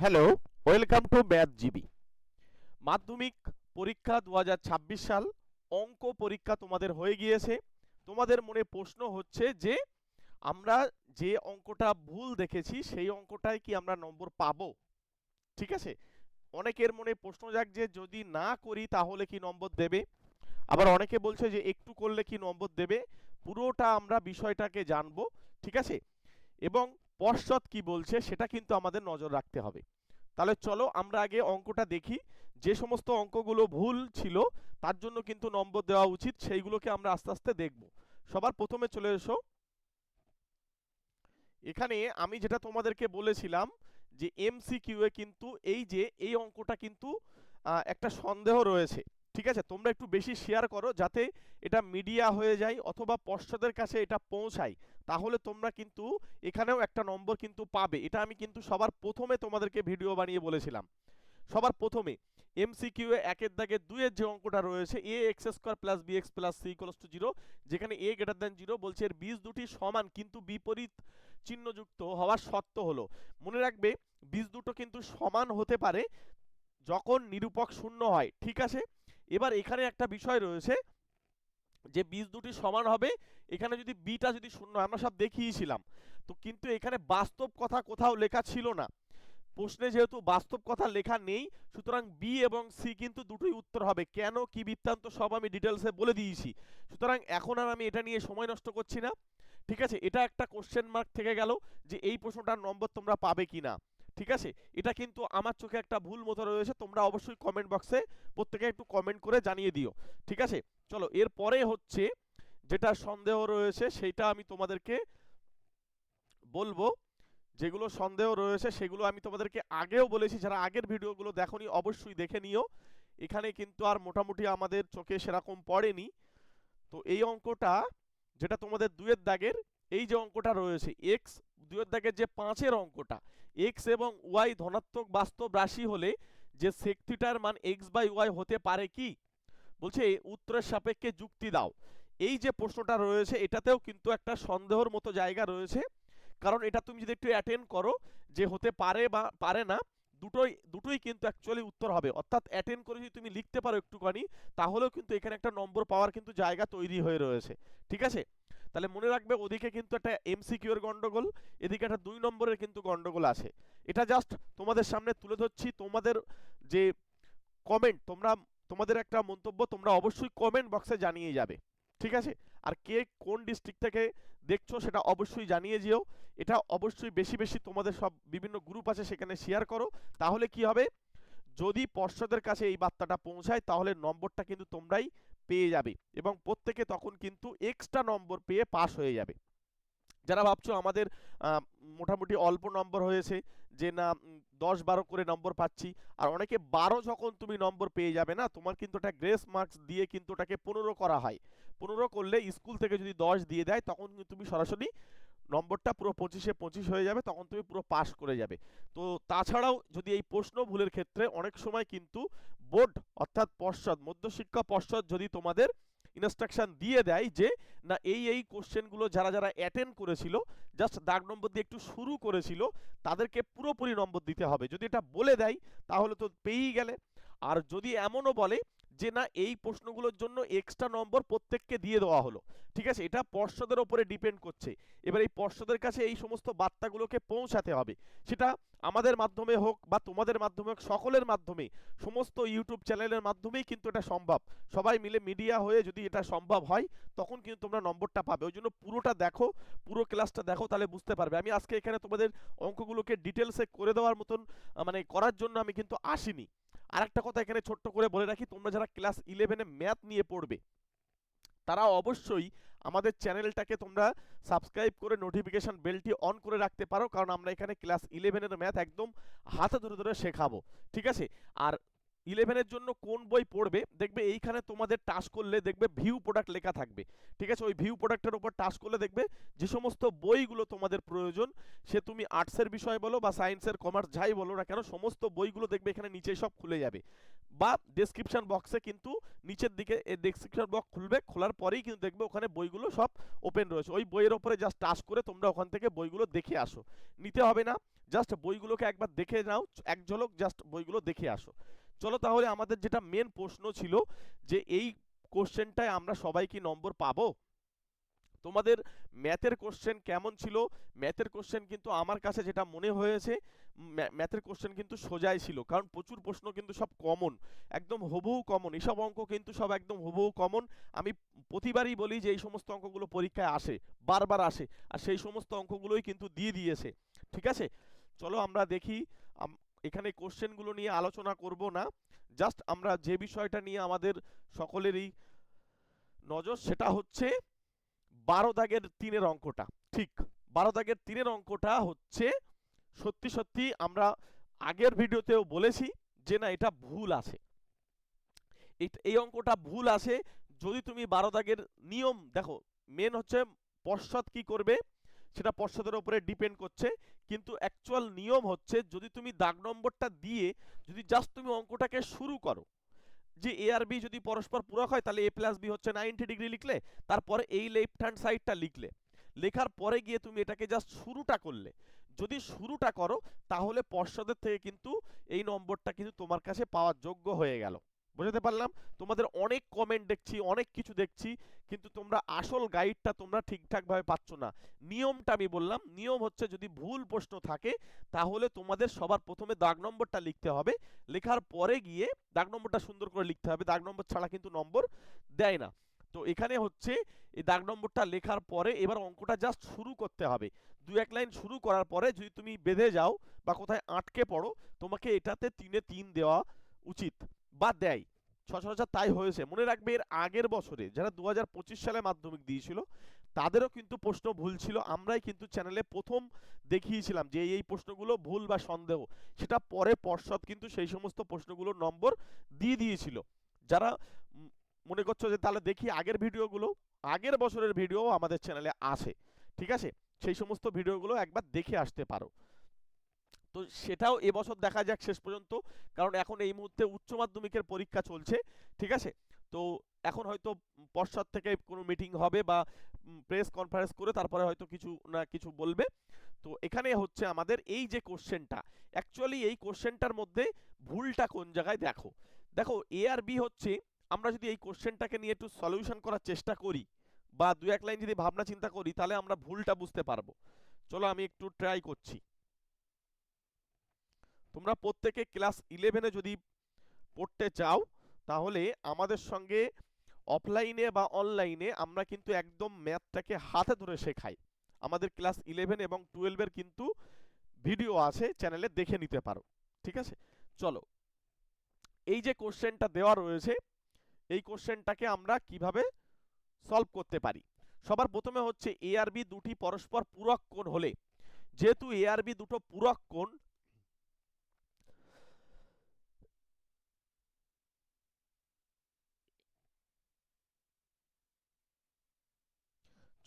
Hello welcome to math G B মাধ্যমিক পরীক্ষা দু হাজার ছাব্বিশ সাল, অঙ্ক পরীক্ষা তোমাদের হয়ে গিয়েছে। তোমাদের মনে প্রশ্ন হচ্ছে যে, আমরা যে অঙ্কটা ভুল দেখেছি, সেই অঙ্কটায় কি আমরা নম্বর পাবো? ঠিক আছে? অনেকের মনে প্রশ্ন যাক যে, যদি না করি তাহলে কি নম্বর দেবে? আবার অনেকে বলছে যে, একটু করলে কি নম্বর দেবে? পুরোটা আমরা বিষয়টাকে জানব, ঠিক আছে? এবং পশ্চাৎ কি বলছে সেটা কিন্তু আমাদের নজর রাখতে হবে। তাহলে চলো আমরা আগে অঙ্কটা দেখি। যে সমস্ত অঙ্কগুলো ভুল ছিল, তার জন্য কিন্তু নম্বর দেওয়া উচিত, সেইগুলোকে আমরা আস্তে আস্তে দেখব। সবার প্রথমে চলে এসো। এখানে আমি যেটা তোমাদেরকে বলেছিলাম যে এমসিকিউ এ কিন্তু এই যে, এই অঙ্কটা কিন্তু একটা সন্দেহ রয়েছে। ঠিক আছে? তোমরা একটু বেশি শেয়ার করো যাতে এটা মিডিয়া হয়ে যায় অথবা পশ্চাদের কাছে এটা পৌঁছায়। তাহলে তোমরা কিন্তু এখানেও একটা নম্বর কিন্তু পাবে। এটা আমি কিন্তু সবার প্রথমে তোমাদেরকে ভিডিও বানিয়ে বলেছিলাম। সবার প্রথমে এমসিকিউ একের দাগে দুইয়ের যে অঙ্কটা রয়েছে a x square plus b x plus c equals to zero যেখানে এ গ্রেটার দেন জিরো বলছে এর বীজ দুটি সমান কিন্তু বিপরীত চিহ্নযুক্ত হওয়ার সত্য হলো। মনে রাখবে, বীজ দুটো কিন্তু সমান হতে পারে যখন নিরূপক শূন্য হয়, ঠিক আছে? এবার এখানে একটা বিষয় রয়েছে যে বীজ দুটি সমান হবে, এখানে যদি বিটা যদি শূন্য আমরা সব দেখিয়েছিলাম। তো কিন্তু এখানে বাস্তব কথা কোথাও লেখা ছিল না। প্রশ্নে যেহেতু বাস্তব কথা লেখা নেই, সুতরাং বি এবং সি কিন্তু দুটোই উত্তর হবে। কেন, কি বৃত্তান্ত, সব আমি ডিটেলসে বলে দিয়েছি। সুতরাং এখন আর আমি এটা নিয়ে সময় নষ্ট করছি না। ঠিক আছে, এটা একটা কোশ্চেন মার্ক থেকে গেল যে এই প্রশ্নটার নম্বর তোমরা পাবে কি না ঠিক আছে? এটা কিন্তু আমার চোখে একটা ভুল মতো রয়েছে, তোমরা অবশ্যই কমেন্ট বক্সে প্রত্যেকে একটু কমেন্ট করে জানিয়ে দিও, ঠিক আছে? চলো, এরপরে হচ্ছে যেটা সন্দেহ রয়েছে, সেইটা আমি তোমাদেরকে বলব। যেগুলো সন্দেহ রয়েছে, সেগুলো আমি তোমাদেরকে আগেও বলেছি, যারা আগের ভিডিওগুলো দেখোনি, অবশ্যই দেখে নিও। এখানে কিন্তু আর মোটামুটি আমাদের চোখে সেরকম পড়েনি। তো এই অঙ্কটা, যেটা তোমাদের দুয়ের দাগের, এই যে অঙ্কটা রয়েছে এক্স দুয়ের দাগের যে পাঁচের অঙ্কটা এক্স এবং ওয়াই ধনাত্মক বাস্তব রাশি হলে যে সেক মান এক্স বাই ওয়াই হতে পারে কি? বলছে উত্তরের সাপেক্ষে যুক্তি দাও। এই যে প্রশ্নটা রয়েছে, এটাতেও কিন্তু একটা সন্দেহর মতো জায়গা রয়েছে। কারণ এটা তুমি যদি একটু অ্যাটেন্ড করো, যে হতে পারে বা পারে না, দুটোই দুটোই কিন্তু অ্যাকচুয়ালি উত্তর হবে। অর্থাৎ অ্যাটেন্ড করে যদি তুমি লিখতে পারো একটুখানি, তাহলেও কিন্তু এখানে একটা নম্বর পাওয়ার কিন্তু জায়গা তৈরি হয়ে রয়েছে। ঠিক আছে? তাহলে মনে রাখবে ওদিকে কিন্তু একটা এমসিকিউ এর গন্ডগোল, এদিকে একটা দুই নম্বরের কিন্তু গন্ডগোল আছে। এটা জাস্ট তোমাদের সামনে তুলে ধরছি, তোমাদের যে কমেন্ট তোমরা, তোমাদের একটা মন্তব্য তোমরা অবশ্যই কমেন্ট বক্সে জানিয়ে যাবে, ঠিক আছে? আর কে কোন ডিস্ট্রিক্ট থেকে দেখছ সেটা অবশ্যই জানিয়ে যেও। এটা অবশ্যই বেশি বেশি তোমাদের সব বিভিন্ন গ্রুপ আছে সেখানে শেয়ার করো। তাহলে কি হবে? যদি পর্ষদের কাছে এই বার্তাটা পৌঁছায়, তাহলে নম্বরটা কিন্তু তোমরাই পেয়ে যাবে এবং প্রত্যেকে তখন কিন্তু এক্সট্রা নম্বর পেয়ে পাস হয়ে যাবে। যারা ভাবছ আমাদের মোটামুটি অল্প নম্বর হয়েছে, যে না দশ বারো করে নম্বর পাচ্ছি, আর অনেকে বারো যখন তুমি নম্বর পেয়ে যাবে না, তোমার কিন্তু একটা গ্রেস মার্কস দিয়ে কিন্তু ওটাকে পনেরো করা হয়। পনেরো করলে স্কুল থেকে যদি দশ দিয়ে দেয়, তখন কিন্তু তুমি সরাসরি নম্বরটা পুরো পঁচিশে পঁচিশ হয়ে যাবে, তখন তুমি পুরো পাস করে যাবে। তো তাছাড়াও যদি এই প্রশ্ন ভুলের ক্ষেত্রে অনেক সময় কিন্তু বোর্ড, অর্থাৎ পর্ষদ, মধ্যশিক্ষা পর্ষদ যদি তোমাদের ইনস্ট্রাকশন দিয়ে দেয় যে, না, এই এই কোশ্চেনগুলো যারা যারা অ্যাটেন্ড করেছিল জাস্ট দাগ নম্বর দিয়ে একটু শুরু করেছিল, তাদেরকে পুরোপুরি নম্বর দিতে হবে। যদি এটা বলে দেয়, তাহলে তো পেয়েই গেলে। আর যদি এমনও বলে যে না এই প্রশ্নগুলোর জন্য এক্সট্রা নম্বর প্রত্যেককে দিয়ে দেওয়া হলো। ঠিক আছে? এটা পর্ষদের ওপরে ডিপেন্ড করছে। এবার এই পর্ষদের কাছে এই সমস্ত বার্তাগুলোকে পৌঁছাতে হবে। সেটা আমাদের মাধ্যমে হোক বা তোমাদের মাধ্যমে হোক, সকলের মাধ্যমে। সমস্ত ইউটিউব চ্যানেলের মাধ্যমেই কিন্তু এটা সম্ভব। সবাই মিলে মিডিয়া হয়ে যদি এটা সম্ভব হয়, তখন কিন্তু তোমরা নম্বরটা পাবে। ওই জন্য পুরোটা দেখো, পুরো ক্লাসটা দেখো, তাহলে বুঝতে পারবে। আমি আজকে এখানে তোমাদের অঙ্কগুলোকে ডিটেলসে করে দেওয়ার মতন মানে করার জন্য আমি কিন্তু আসিনি। আর একটা কথা এখানে ছোট্ট করে বলে রাখি, তোমরা যারা ক্লাস ইলেভেনে ম্যাথ নিয়ে পড়বে তারা অবশ্যই আমাদের চ্যানেলটাকে তোমরা সাবস্ক্রাইব করে নোটিফিকেশান বেলটি অন করে রাখতে পারো, কারণ আমরা এখানে ক্লাস ইলেভেনের ম্যাথ একদম হাতে ধরে ধরে শেখাবো, ঠিক আছে? আর ইলেভেনের জন্য কোন বই পড়বে? দেখবে এইখানে তোমাদের টাচ করলে দেখবে ভিউ প্রোডাক্ট লেখা থাকবে। ঠিক আছে? ওই ভিউ প্রোডাক্টের উপর টাচ করলে দেখবে যে সমস্ত বইগুলো তোমাদের প্রয়োজন, সে তুমি আর্টসের বিষয় বলো বা সায়েন্সের কমার্স যাই বলো না কেন, সমস্ত বইগুলো দেখবে এখানে নিচে সব খুলে যাবে। বা ডেসক্রিপশন বক্সে কিন্তু নিচের দিকে ডেসক্রিপশন বক্স খুলবে, খোলার পরেই কিন্তু দেখবে ওখানে বইগুলো সব ওপেন রয়েছে। ওই বইয়ের ওপরে জাস্ট টাচ করে তোমরা ওখান থেকে বইগুলো দেখে আসো। নিতে হবে না জাস্ট বইগুলোকে একবার দেখে নাও, এক ঝলক জাস্ট বইগুলো দেখে আসো। চলো তাহলে আমাদের যেটা মেন প্রশ্ন ছিল যে এই কোশ্চেনটায় আমরা সবাই কি নম্বর পাবো? তোমাদের ম্যাথের কোশ্চেন কেমন ছিল? ম্যাথের কোশ্চেন কিন্তু আমার কাছে যেটা মনে হয়েছে ম্যাথের কোশ্চেন কিন্তু সোজাই ছিল, কারণ প্রচুর প্রশ্ন কিন্তু সব কমন একদম হুবহু কমন এসব অঙ্ক কিন্তু সব একদম হুবহু কমন আমি প্রতিবারই বলি যে এই সমস্ত অঙ্কগুলো পরীক্ষায় আসে, বারবার আসে, আর সেই সমস্ত অঙ্কগুলোই কিন্তু দিয়ে দিয়েছে, ঠিক আছে? চলো আমরা দেখি এখানে কোশ্চেনগুলো নিয়ে আলোচনা করব না। জাস্ট আমরা যে বিষয়টা নিয়ে আমাদের সকলেরই নজর, সেটা হচ্ছে বারো দাগের তিনের অঙ্কটা। ঠিক, বারো দাগের তিনের অঙ্কটা হচ্ছে, সত্যি সত্যি আমরা আগের ভিডিওতেও বলেছি যে না, এটা ভুল আছে। এই- অঙ্কটা ভুল আছে। যদি তুমি বারো দাগের নিয়ম, দেখো মেন হচ্ছে পশ্চাৎ কি করবে? সেটা পশ্চাতের উপরে ডিপেন্ড করছে। কিন্তু অ্যাকচুয়াল নিয়ম হচ্ছে, যদি তুমি দাগ নম্বরটা দিয়ে যদি জাস্ট তুমি অঙ্কটাকে শুরু করো, যে এ আর বি যদি পরস্পর পূরক হয়, তাহলে এ প্লাস বি হচ্ছে নাইনটি ডিগ্রি লিখলে, তারপরে এই লেফট হ্যান্ড সাইডটা লিখলে। লেখার পরে গিয়ে তুমি এটাকে জাস্ট শুরুটা করলে। যদি শুরুটা করো, তাহলে পর্ষদের থেকে কিন্তু এই নম্বরটা কিন্তু তোমার কাছে পাওয়ার যোগ্য হয়ে গেল। বুঝতে পারলাম? তোমাদের অনেক কমেন্ট দেখছি, অনেক কিছু দেখছি, কিন্তু তোমরা আসল গাইডটা তোমরা ঠিকঠাকভাবে পাচ্ছ না। নিয়মটা আমি বললাম, নিয়ম হচ্ছে যদি ভুল প্রশ্ন থাকে, তাহলে তোমাদের সবার প্রথমে দাগ নম্বরটা লিখতে হবে। লেখার পরে গিয়ে দাগ নম্বরটা সুন্দর করে লিখতে হবে। দাগ নম্বর ছাড়া কিন্তু নম্বর দেয় না। তো এখানে হচ্ছে, এই দাগ নম্বরটা লেখার পরে এবার অঙ্কটা জাস্ট শুরু করতে হবে। দু এক লাইন শুরু করার পরে যদি তুমি বেঁধে যাও বা কোথায় আটকে পড়ো, তোমাকে এটাতে তিনে তিন দেওয়া উচিত। বা দেয়। সচরাচর তাই হয়েছে। মনে রাখবে এর আগের বছরে যারা দু হাজার পঁচিশ সালে মাধ্যমিক দিয়েছিল, তাদেরও কিন্তু প্রশ্ন ভুল ছিল। আমরাই কিন্তু চ্যানেলে প্রথম দেখিয়েছিলাম যে এই প্রশ্নগুলো ভুল বা সন্দেহ। সেটা পরে পর্ষদ কিন্তু সেই সমস্ত প্রশ্নগুলোর নম্বর দিয়ে দিয়েছিল। যারা মনে করছ যে তাহলে দেখি আগের ভিডিওগুলো, আগের বছরের ভিডিও আমাদের চ্যানেলে আছে। ঠিক আছে? সেই সমস্ত ভিডিওগুলো একবার দেখে আসতে পারো। তো সেটাও এবছর দেখা যাক শেষ পর্যন্ত। কারণ এখন এই মুহূর্তে উচ্চ মাধ্যমিকের পরীক্ষা চলছে, ঠিক আছে? তো এখন হয়তো পশ্চাৎ থেকে কোনো মিটিং হবে বা প্রেস কনফারেন্স করে তারপরে হয়তো কিছু না কিছু বলবে। তো এখানে হচ্ছে আমাদের এই যে কোশ্চেনটা অ্যাকচুয়ালি এই কোশ্চেনটার মধ্যে ভুলটা কোন জায়গায় দেখো? দেখো এ আর বি হচ্ছে, আমরা যদি এই কোশ্চেনটাকে নিয়ে একটু সলিউশন করার চেষ্টা করি বা দু এক লাইন যদি ভাবনা চিন্তা করি, তাহলে আমরা ভুলটা বুঝতে পারব। চলো আমি একটু ট্রাই করছি। তোমরা প্রত্যেকে ক্লাস ইলেভেনে যদি পড়তে চাও, তাহলে আমাদের সঙ্গে অফলাইনে বা অনলাইনে আমরা কিন্তু একদম ম্যাথটাকে হাতে ধরে শেখাই। আমাদের ক্লাস ইলেভেন এবং টুয়েলভের কিন্তু ভিডিও আছে চ্যানেলে দেখে নিতে পারো। ঠিক আছে? চলো। এই যে কোশ্চেনটা দেওয়া রয়েছে, এই কোশ্চেনটাকে আমরা কীভাবে সলভ করতে পারি? সবার প্রথমে হচ্ছে এ আর বি দুটি পরস্পর পূরক কোণ হলে। যেহেতু এ আর বি দুটো পূরক কোণ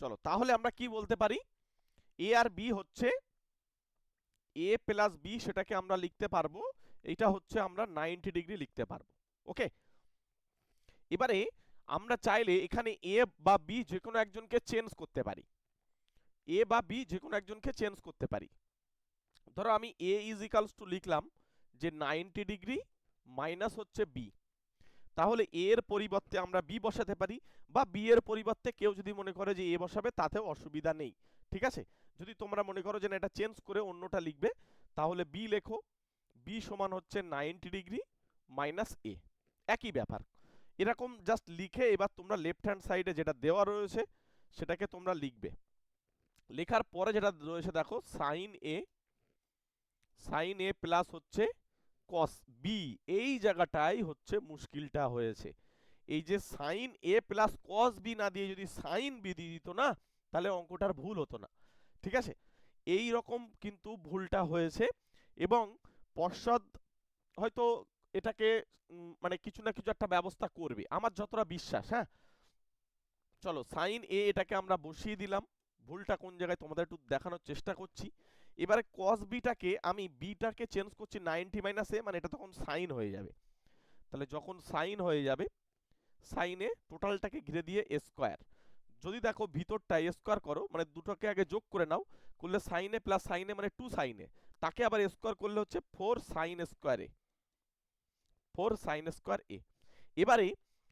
চলো, তাহলে আমরা কি বলতে পারি? এ আর বি হচ্ছে এ প্লাস বি সেটাকে আমরা লিখতে পারব এটা হচ্ছে আমরা নাইনটি ডিগ্রি লিখতে পারব ওকে এবারে আমরা চাইলে এখানে এ বা বি যে কোনো একজনকে চেঞ্জ করতে পারি এ বা বি যে কোনো একজনকে চেঞ্জ করতে পারি। ধরো আমি এ ইজ ইকালস টু লিখলাম যে নাইনটি ডিগ্রি মাইনাস হচ্ছে বি তাহলে এ এর পরিবর্তে আমরা বি বসাতে পারি বা বি এর পরিবর্তে কেউ যদি মনে করে যে এ বসাবে, তাতেও অসুবিধা নেই। ঠিক আছে? যদি তোমরা মনে করো যে না, এটা চেঞ্জ করে অন্যটা লিখবে, তাহলে বি লেখো, বি সমান হচ্ছে নাইনটি ডিগ্রি মাইনাস এ। একই ব্যাপার। এরকম জাস্ট লিখে এবার তোমরা লেফট হ্যান্ড সাইডে যেটা দেওয়া রয়েছে, সেটাকে তোমরা লিখবে। লেখার পরে যেটা রয়েছে দেখো, sine A sine A plus হচ্ছে কস বি এই জায়গাটাই হচ্ছে মুশকিলটা হয়েছে। এই যে sine A plus cos B না দিয়ে যদি সাইন বি দিয়ে দিত না, তাহলে অঙ্কটার ভুল হতো না। ঠিক আছে? এই রকম কিন্তু ভুলটা হয়েছে এবং পশ্চাৎ হয়তো এটাকে মানে কিছু না কিছু একটা ব্যবস্থা করবে। আমার যতটা বিশ্বাস হ্যাঁ? চলো সাইন এ এটাকে আমরা বসিয়ে দিলাম। ভুলটা কোন জায়গায় তোমাদের একটু দেখানোর চেষ্টা করছি। এবারে কস বিটাকে আমি বিটাকে চেঞ্জ করছি নাইনটি মাইনাস এ মানে এটা তখন সাইন হয়ে যাবে। তাহলে যখন সাইন হয়ে যাবে সাইনে টোটালটাকে ঘিরে দিয়ে স্কোয়ার যদি দেখো ভিতরটা স্কোয়ার করো মানে দুটোকে আগে যোগ করে নাও, করলে সাইনে প্লাস সাইনে মানে টু সাইনে তাকে আবার স্কোয়ার করলে হচ্ছে ফোর সাইন স্কোয়ারে ফোর সাইন স্কোয়ার এ এবারে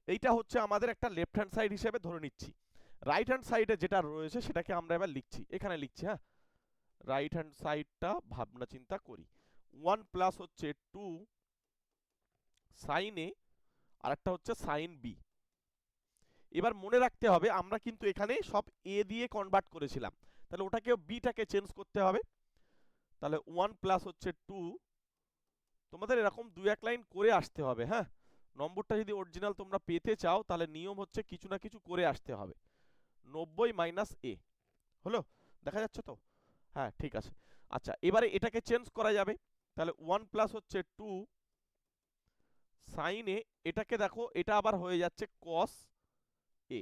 এইটা হচ্ছে আমাদের একটা লেফট হ্যান্ড সাইড হিসেবে ধরে নিচ্ছি। রাইট হ্যান্ড সাইডে যেটা রয়েছে, সেটাকে আমরা এবার লিখছি। এখানে লিখছি হ্যাঁ? রাইট হ্যান্ড সাইডটা ভাবনা চিন্তা করি। ওয়ান প্লাস হচ্ছে টু সাইন এ আর একটা হচ্ছে সাইন বি এবার মনে রাখতে হবে, আমরা কিন্তু এখানে সব এ দিয়ে কনভার্ট করেছিলাম। তাহলে ওটাকে বিটাকে চেঞ্জ করতে হবে। তাহলে ওয়ান প্লাস হচ্ছে টু তোমাদের এরকম দু এক লাইন করে আসতে হবে হ্যাঁ? নম্বরটা যদি অরিজিনাল তোমরা পেতে চাও, তাহলে নিয়ম হচ্ছে কিছু না কিছু করে আসতে হবে। নব্বই মাইনাস এ হলো? দেখা যাচ্ছে তো? হ্যাঁ ঠিক আছে। আচ্ছা এবারে এটাকে চেঞ্জ করা যাবে। তাহলে ওয়ান প্লাস হচ্ছে টু সাইনে এটাকে দেখো, এটা আবার হয়ে যাচ্ছে কস এ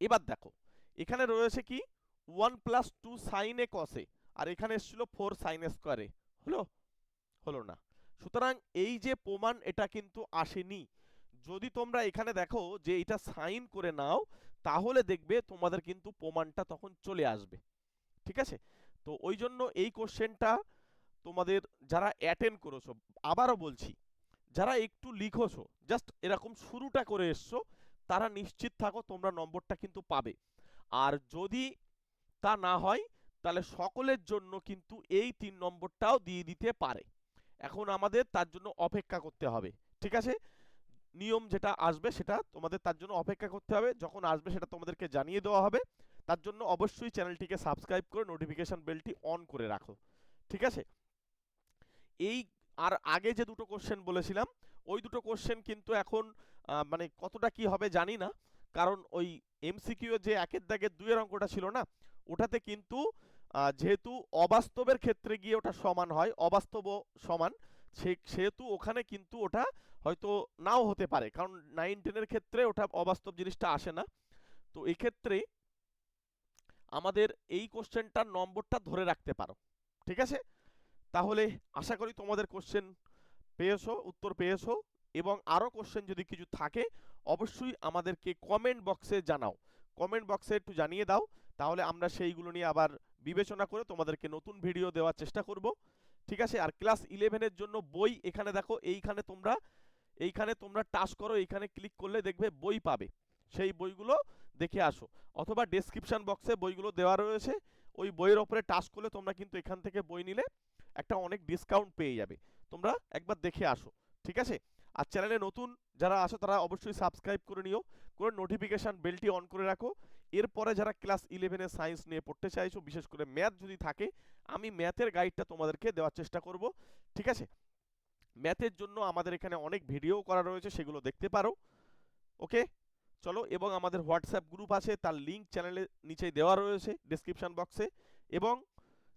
এবার দেখো, এখানে রয়েছে কি? ওয়ান প্লাস টু সাইনে কসে আর এখানে এসেছিল ফোর সাইন স্কোয়ারে হলো? হলো না। সুতরাং এই যে প্রমাণ, এটা কিন্তু আসেনি। যদি তোমরা এখানে দেখো যে এটা সাইন করে নাও, তাহলে দেখবে তোমাদের কিন্তু প্রমাণটা তখন চলে আসবে। ঠিক আছে? তো ওই জন্য এই কোশ্চেনটা তোমাদের যারা অ্যাটেন্ড করেছ, আবারও বলছি, যারা একটু লিখোছো জাস্ট এরকম শুরুটা করে এসছো, তারা নিশ্চিত থাকো তোমরা নম্বরটা কিন্তু পাবে। আর যদি তা না হয়, তাহলে সকলের জন্য কিন্তু এই তিন নম্বরটাও দিয়ে দিতে পারে। এখন আমাদের তার জন্য অপেক্ষা করতে হবে, ঠিক আছে? নিয়ম যেটা আসবে সেটা তোমাদের তার জন্য অপেক্ষা করতে হবে, যখন আসবে সেটা তোমাদেরকে জানিয়ে দেওয়া হবে। তার জন্য অবশ্যই চ্যানেলটিকে সাবস্ক্রাইব করে নোটিফিকেশন বেলটি অন করে রাখো। ঠিক আছে? এই আর আগে যে দুটো কোশ্চেন বলেছিলাম, ওই দুটো কোশ্চেন কিন্তু এখন মানে কতটা কি হবে জানি না। কারণ ওই এমসিকিউ যে একের দাগের দুইয়ের অঙ্কটা ছিল না, ওটাতে কিন্তু যেহেতু অবাস্তবের ক্ষেত্রে গিয়ে ওটা সমান হয়, অবাস্তব সমান সেহেতু ওখানে কিন্তু ওটা হয়তো নাও হতে পারে। কারণ নাইন টেনের ক্ষেত্রে ওটা অবাস্তব জিনিসটা আসে না। তো এক্ষেত্রে আমাদের এই কোশ্চেনটার নম্বরটা ধরে রাখতে পারো, ঠিক আছে? তাহলে আশা করি তোমাদের কোশ্চেন পেয়েছ, উত্তর পেয়েছ, এবং আরও কোশ্চেন যদি কিছু থাকে, অবশ্যই আমাদেরকে কমেন্ট বক্সে জানাও। কমেন্ট বক্সে একটু জানিয়ে দাও, তাহলে আমরা সেইগুলো নিয়ে আবার বিবেচনা করে তোমাদেরকে নতুন ভিডিও দেওয়ার চেষ্টা করব, ঠিক আছে? আর ক্লাস ইলেভেনের জন্য বই এখানে দেখো, এইখানে তোমরা এইখানে তোমরা টাচ করো, এইখানে ক্লিক করলে দেখবে বই পাবে। সেই বইগুলো দেখে আসো। অথবা ডেসক্রিপশন বক্সে বইগুলো দেওয়া রয়েছে। ওই বইয়ের ওপরে টাচ করলে তোমরা কিন্তু এখান থেকে বই নিলে একটা অনেক ডিসকাউন্ট পেয়ে যাবে। তোমরা একবার দেখে আসো, ঠিক আছে? আর চ্যানেলে নতুন যারা আসো তারা অবশ্যই সাবস্ক্রাইব করে নিও। করে নোটিফিকেশান বেলটি অন করে রাখো। এরপরে যারা ক্লাস ইলেভেনে সায়েন্স নিয়ে পড়তে চাইছো, বিশেষ করে ম্যাথ যদি থাকে, আমি ম্যাথের গাইডটা তোমাদেরকে দেওয়ার চেষ্টা করব, ঠিক আছে? ম্যাথের জন্য আমাদের এখানে অনেক ভিডিও করা রয়েছে, সেগুলো দেখতে পারো ওকে চলো এবং আমাদের হোয়াটসঅ্যাপ গ্রুপ আছে, তার লিঙ্ক চ্যানেলের নিচে দেওয়া রয়েছে ডেসক্রিপশন বক্সে এবং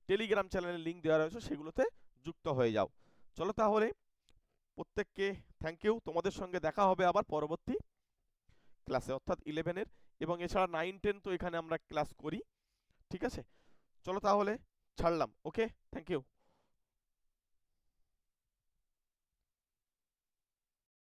টেলিগ্রাম চ্যানেলের লিঙ্ক দেওয়া রয়েছে, সেগুলোতে যুক্ত হয়ে যাও। চলো তাহলে প্রত্যেককে থ্যাংক ইউ তোমাদের সঙ্গে দেখা হবে আবার পরবর্তী ক্লাসে অর্থাৎ ইলেভেনের এবং এছাড়া নাইন টেন তো এখানে আমরা ক্লাস করি, ঠিক আছে? চলো তাহলে ছাড়লাম ওকে থ্যাংক ইউ